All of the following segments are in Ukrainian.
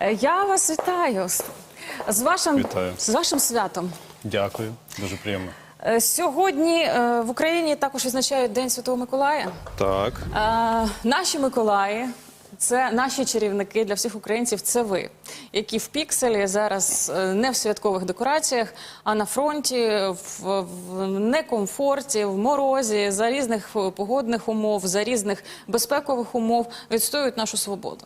Е, Я вас вітаю з- вашим, Вітаю. з вашим святом. Дякую, дуже приємно. Е, Сьогодні е, в Україні також відзначають День Святого Миколая. Так, Наші Миколаї. Це наші чарівники для всіх українців. Це ви, які в пікселі зараз не в святкових декораціях, а на фронті, в, в некомфорті, в морозі, за різних погодних умов, за різних безпекових умов відстоюють нашу свободу.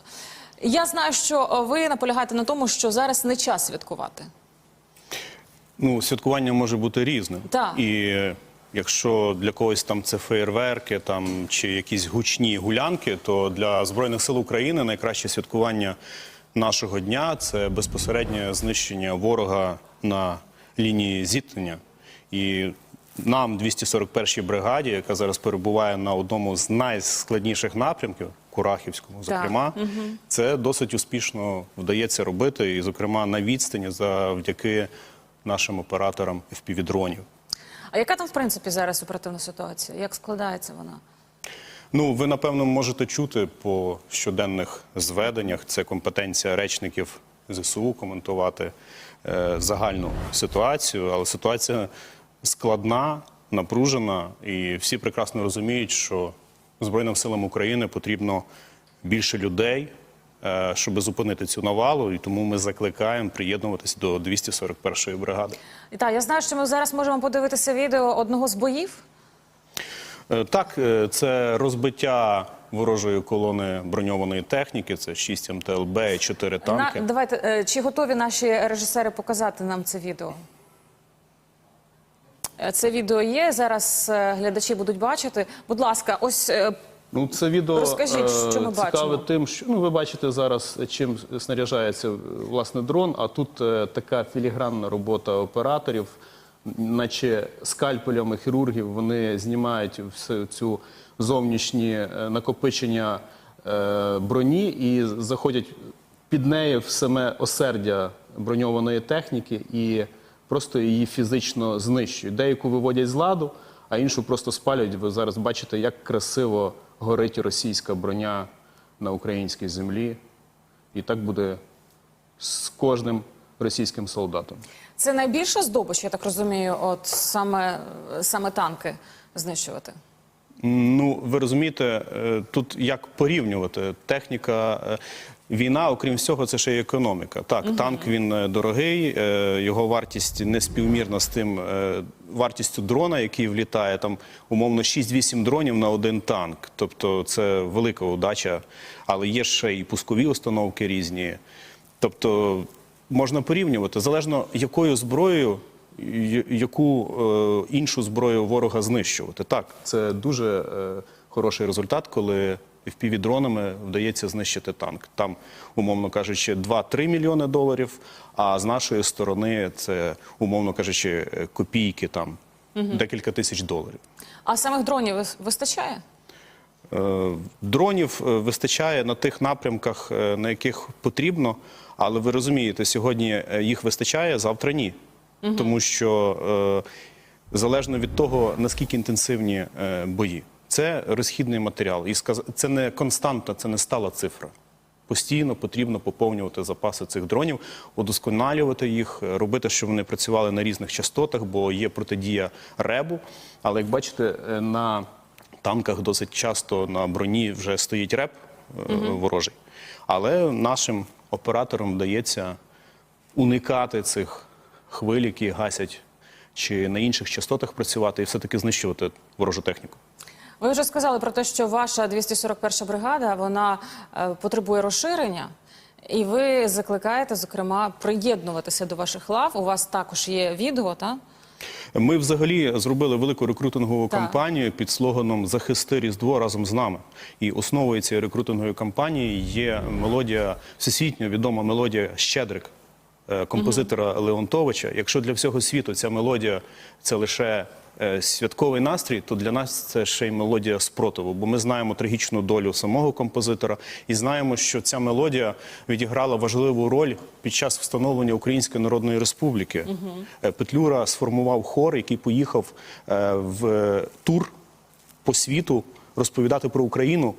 Я знаю, що е, ви наполягаєте на тому, що зараз не час святкувати. ну святкування може бути різним. Так. І е, якщо для когось там це феєрверки там чи якісь гучні гулянки, то для збройних сил України найкраще святкування нашого дня це безпосереднє знищення ворога на лінії зіткнення. І нам, 241-й бригаді, яка зараз перебуває на одному з найскладніших напрямків, Курахівському, зокрема, це досить успішно вдається робити, і, зокрема, на відстані завдяки нашим операторам FPV-дронів. А яка там в принципі зараз оперативна ситуація? Як складається вона? Ну, ви напевно можете чути по щоденних зведеннях. Це компетенція речників ЗСУ коментувати е, загальну ситуацію, але ситуація складна, напружена, і всі прекрасно розуміють, що Збройним силам України потрібно більше людей, е, щоб зупинити цю навалу, і тому ми закликаємо приєднуватися до 241-ї бригади. І так, я знаю, що ми зараз можемо подивитися відео одного з боїв. Е, Так, е, це розбиття ворожої колони броньованої техніки. Це 6 МТЛБ і 4 танки. На, давайте, чи готові наші режисери показати нам це відео? Е, Це відео є. Зараз е, глядачі будуть бачити. Будь ласка, ось е, Ну, це відео Розкажіть, що ми цікаве бачимо. тим, що ну ви бачите зараз, чим снаряджається е, власне дрон. А тут така філігранна робота операторів, наче скальпелями хірургів, вони знімають всю цю зовнішні накопичення броні і заходять під нею в саме осердя броньованої техніки і просто її фізично знищують. Деяку виводять з ладу, а іншу просто спалюють. Ви зараз бачите, як красиво горить російська броня на українській землі. І так буде з кожним російським солдатом. це найбільша здобич, я так розумію, от саме, саме танки знищувати. Ну, ви розумієте, е, тут як порівнювати техніка. Війна, окрім всього, це ще й економіка. Так, танк він е, дорогий, е, його вартість не співмірна з тим е, вартістю дрона, який влітає. Там умовно 6-8 дронів на один танк. Тобто це велика удача, але є ще і пускові установки різні. Тобто можна порівнювати залежно якою зброєю, яку е, іншу зброю ворога знищувати. Так, це дуже е, хороший результат, коли впівдронами вдається знищити танк. Там, умовно кажучи, 2-3 мільйони доларів. А з нашої сторони це, умовно кажучи, копійки там декілька тисяч доларів. А самих дронів вистачає? Е, Дронів е, вистачає на тих напрямках, е, на яких потрібно, але ви розумієте, сьогодні їх вистачає, завтра ні. Тому що залежно від того, наскільки інтенсивні бої, це розхідний матеріал. І це не константа, це не стала цифра. Постійно потрібно поповнювати запаси цих дронів, удосконалювати їх, робити, щоб вони працювали на різних частотах, бо є протидія ребу. Але як бачите, е, на танках досить часто на броні вже стоїть реп е, ворожий. Але нашим операторам вдається уникати цих хвиль, які гасять, чи на інших частотах працювати і все-таки знищувати ворожу техніку. Ви вже сказали про те, що ваша 241 бригада вона е, потребує розширення, і ви закликаєте, зокрема, приєднуватися до ваших лав. У вас також є відео, так? Ми взагалі зробили велику рекрутингову Так. кампанію під слоганом Захисти Різдво разом з нами. І основою цієї рекрутингової кампанії є мелодія, всесвітньо відома мелодія Щедрик е, композитора Леонтовича. Якщо для всього світу ця мелодія це лише святковий настрій, то для нас це ще й мелодія спротиву. Бо ми знаємо трагічну долю самого композитора і знаємо, що ця мелодія відіграла важливу роль під час встановлення Української Народної Республіки. Е, Петлюра сформував хор, який поїхав е, в тур по світу розповідати про Україну,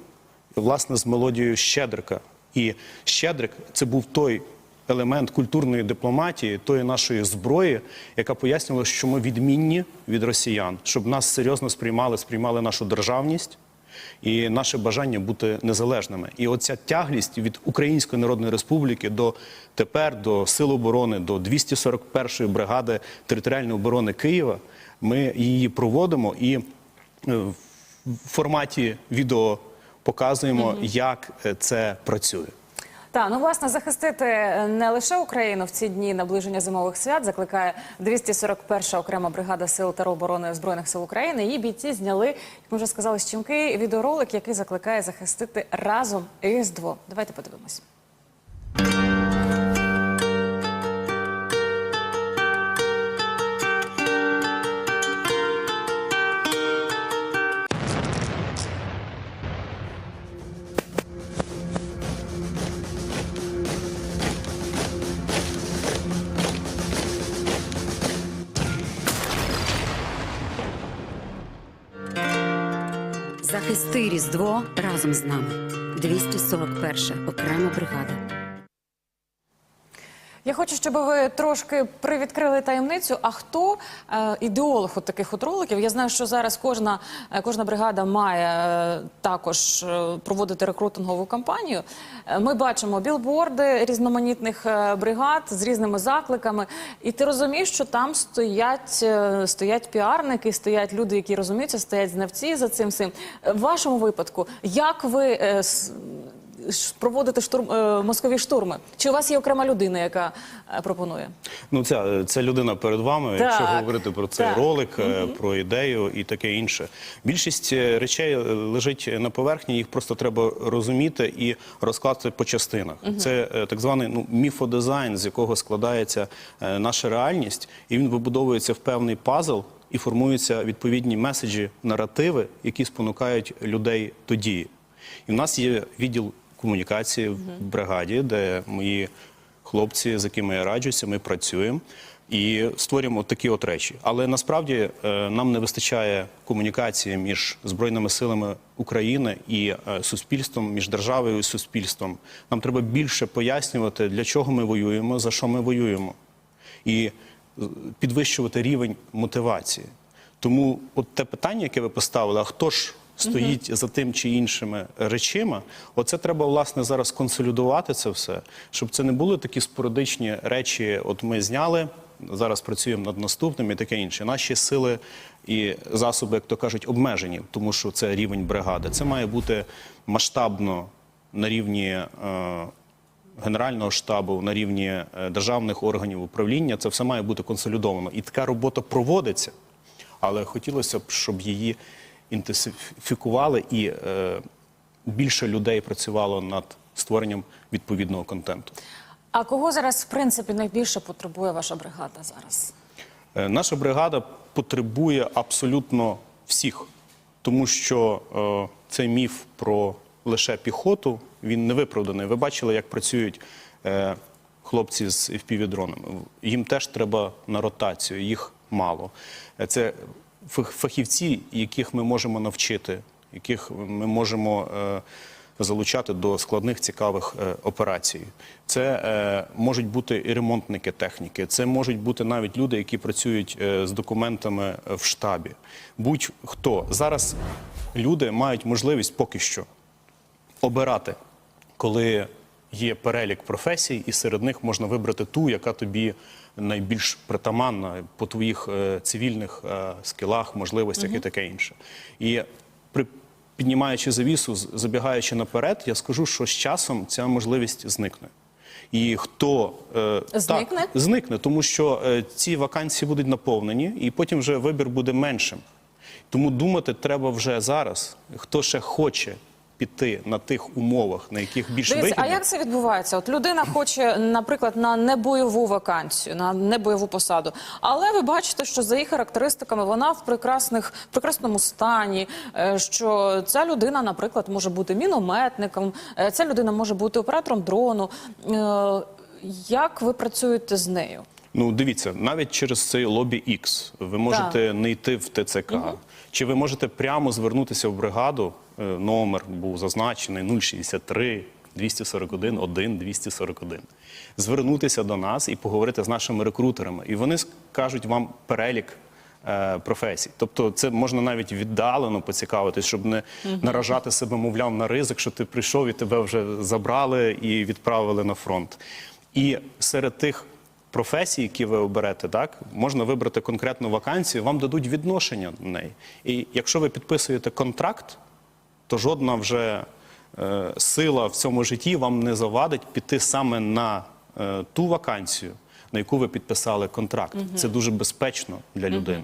власне, з мелодією Щедрика. І Щедрик це був той елемент культурної дипломатії, тої нашої зброї, яка пояснювала, що ми відмінні від росіян, щоб нас серйозно сприймали, сприймали нашу державність. І наше бажання бути незалежними. І оця тяглість від Української Народної Республіки до тепер до Сил оборони, до 241-ї бригади територіальної оборони Києва, ми її проводимо і е, в форматі відео показуємо, як е, це працює. Так, ну власне захистити не лише Україну в ці дні наближення зимових свят закликає 241 окрема бригада сил тероборони збройних сил України. Її бійці зняли, як ми вже сказали, щімки відеоролик, який закликає захистити разом Різдво. Давайте подивимось. Захисти Різдво разом з нами. 241 окрема бригада. Я хочу, щоб ви трошки привідкрили таємницю. А хто е, ідеолог от таких от роликів? Я знаю, що зараз кожна, е, кожна бригада має е, також е, проводити рекрутингову кампанію. Е, ми бачимо білборди різноманітних е, бригад з різними закликами. І ти розумієш, що там стоять, е, стоять піарники, стоять люди, які розуміються, стоять знавці за цим всім. В вашому випадку, як ви е, проводите штурм е, мозкові штурми? Чи у вас є окрема людина, яка е, пропонує? Ну, ця, ця людина перед вами, Так, якщо говорити про цей так. ролик, е, про ідею і таке інше. Більшість речей лежить на поверхні, їх просто треба розуміти і розкласти по частинах. Це е, так званий ну, міфодизайн, з якого складається наша реальність, і він вибудовується в певний пазл. І формуються відповідні меседжі, наративи, які спонукають людей до дії. І в нас є відділ комунікації в бригаді, де мої хлопці, з якими я раджуся, ми працюємо і створюємо такі от речі. Але насправді е, нам не вистачає комунікації між збройними силами України і е, суспільством, між державою і суспільством. Нам треба більше пояснювати, для чого ми воюємо, за що ми воюємо, і е, підвищувати рівень мотивації. Тому от те питання, яке ви поставили, а хто ж стоїть за тим чи іншими речима, оце треба власне зараз консолідувати це все, щоб це не були такі спорадичні речі. От ми зняли, зараз працюємо над наступним і таке інше. Наші сили і засоби, як то кажуть, обмежені, тому що це рівень бригади. Це має бути масштабно на рівні. Е, Генерального штабу на рівні е, державних органів управління це все має бути консолідовано. І така робота проводиться, але хотілося б, щоб її інтенсифікували і е, більше людей працювало над створенням відповідного контенту. А кого зараз, в принципі, найбільше потребує ваша бригада зараз? Е, Наша бригада потребує абсолютно всіх, тому що е, цей міф про лише піхоту він не виправданий. Ви бачили, як працюють е, хлопці з FPV-дронами. Їм теж треба на ротацію, їх мало. Це фахівці, яких ми можемо навчити, яких ми можемо. Е, залучати до складних цікавих е, операцій. Це е, можуть бути і ремонтники техніки, це можуть бути навіть люди, які працюють з документами в штабі. Будь-хто зараз люди мають можливість поки що обирати, коли є перелік професій, і серед них можна вибрати ту, яка тобі найбільш притаманна по твоїх е, цивільних е, скілах, можливостях і таке інше. І при піднімаючи завісу, забігаючи наперед, я скажу, що з часом ця можливість зникне. І хто е, Зникне? Так, зникне, тому що е, ці вакансії будуть наповнені, і потім вже вибір буде меншим. Тому думати треба вже зараз, хто ще хоче піти на тих умовах, на яких більш Дивіться, а як це відбувається? От людина хоче, наприклад, на небойову вакансію, на небойову посаду. Але ви бачите, що за її характеристиками вона в прекрасних прекрасному стані. е, Що ця людина, наприклад, може бути мінометником, е, ця людина може бути оператором дрону. Е, Як ви працюєте з нею? Ну, дивіться, навіть через цей лобі X ви можете не йти в ТЦК, чи ви можете прямо звернутися в бригаду. Е, Номер був зазначений 063, 241 1 241. Звернутися до нас і поговорити з нашими рекрутерами. І вони скажуть вам перелік е, професій. Тобто, це можна навіть віддалено поцікавитись, щоб не наражати себе, мовляв, на ризик, що ти прийшов і тебе вже забрали і відправили на фронт. І серед тих професій, які ви оберете, так можна вибрати конкретну вакансію, вам дадуть відношення до неї. І якщо ви підписуєте контракт, то жодна вже е, сила в цьому житті вам не завадить піти саме на е, ту вакансію, на яку ви підписали контракт. Це дуже безпечно для людини.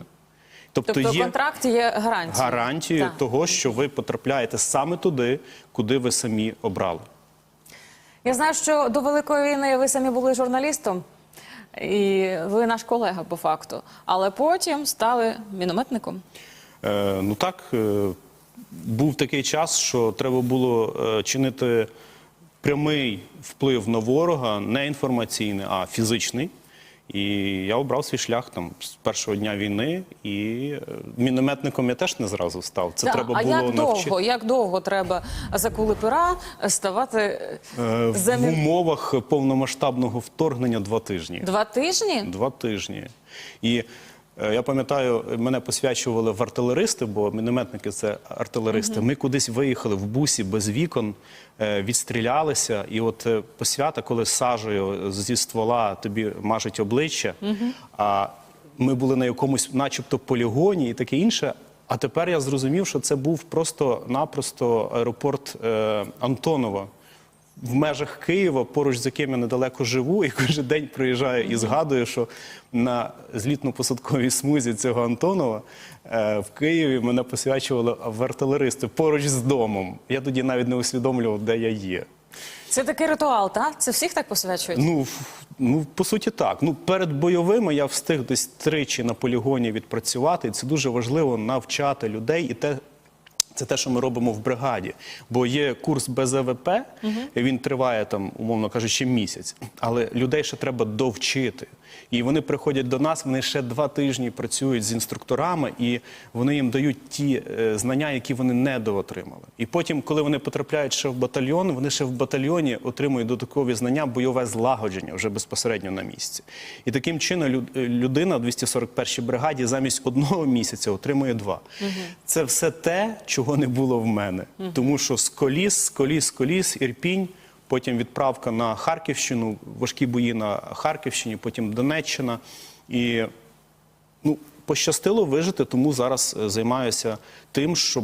Тобто, Тобто є контракті є гарантія. гарантією Так. того, що ви потрапляєте саме туди, куди ви самі обрали. Я знаю, що до Великої війни ви самі були журналістом, і ви наш колега по факту. Але потім стали мінометником. Е, ну так, е, був такий час, що треба було е, чинити прямий вплив на ворога, не інформаційний, а фізичний. І я обрав свій шлях там з першого дня війни, і е, мінометником я теж не зразу став. Це Так, треба а було як довго, навчити. як довго треба за кули пера ставати Е, за В умовах повномасштабного вторгнення два тижні. два тижні? Два тижні. І е, я пам'ятаю, мене посвячували в артилеристи, бо мінометники це артилеристи. Ми кудись виїхали в бусі без вікон, е, відстрілялися. І от е, посвята, коли сажею зі ствола тобі мажуть обличчя, а ми були на якомусь, начебто, полігоні і таке інше. А тепер я зрозумів, що це був просто-напросто аеропорт е, Антонова в межах Києва, поруч з яким я недалеко живу, і кожен день приїжджаю і згадую, що на злітно-посадковій смузі цього Антонова е, в Києві мене посвячували в артилеристи поруч з домом. Я тоді навіть не усвідомлював, де я є. Це такий ритуал, так? Це всіх так посвячують? Ну, ну по суті, так. Ну, перед бойовими я встиг десь тричі на полігоні відпрацювати. І це дуже важливо навчати людей і те. Це те, що ми робимо в бригаді. Бо є курс БЗВП, угу. він триває там, умовно кажучи, місяць. Але людей ще треба довчити. І вони приходять до нас, вони ще два тижні працюють з інструкторами, і вони їм дають ті е, знання, які вони не доотримали. І потім, коли вони потрапляють ще в батальйон, вони ще в батальйоні отримують додаткові знання, бойове злагодження вже безпосередньо на місці. І таким чином е, людина в 241-й бригаді замість одного місяця отримує два. Це все те, чого не було в мене. Тому що з коліс, з коліс, з коліс, Ірпінь. Потім відправка на Харківщину, важкі бої на Харківщині, потім Донеччина. І ну, пощастило вижити, тому зараз е, займаюся тим, щоб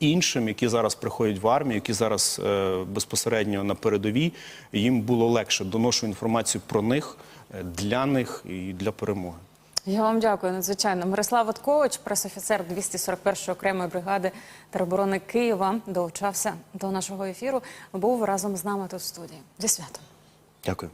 іншим, які зараз приходять в армію, які зараз е, безпосередньо на передовій, їм було легше. Доношу інформацію про них, е, для них і для перемоги. Я вам дякую надзвичайно. Мирослав Откович, пресофіцер 241-ї окремої бригади тероборони Києва, долучався до нашого ефіру. Був разом з нами тут в студії. Зі святом. Дякую.